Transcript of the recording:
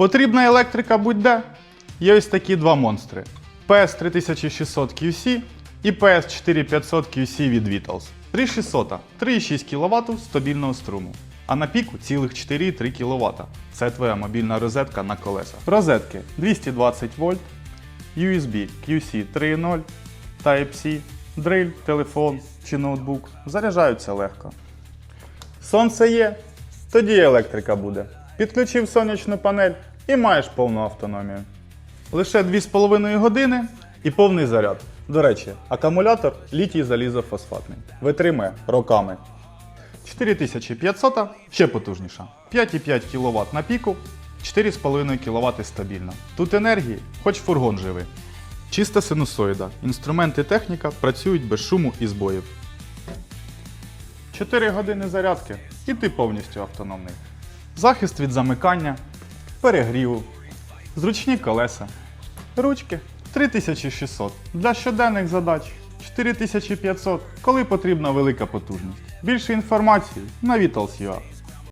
Потрібна електрика будь-де. Є ось такі два монстри: PS 3600 QC і PS 4500 QC від Vitals. 3600 3,6 кВт стабільного струму. А на піку цілих 4,3 кВт. Це твоя мобільна розетка на колесах. Розетки 220 вольт, USB QC 3.0, Type-C, дриль, телефон чи ноутбук. Заряджаються легко. Сонце є, тоді електрика буде. Підключив сонячну панель і маєш повну автономію. Лише 2,5 години і повний заряд. До речі, акумулятор літій залізофосфатний. Витримує роками. 4500 ще потужніша. 5,5 кВт на піку, 4,5 кВт стабільно. Тут енергії, хоч фургон живи. Чиста синусоїда. Інструменти техніка працюють без шуму і збоїв. 4 години зарядки і ти повністю автономний. Захист від замикання, перегріву, зручні колеса, ручки 3600 для щоденних задач, 4500, коли потрібна велика потужність. Більше інформації на Vitals.ua.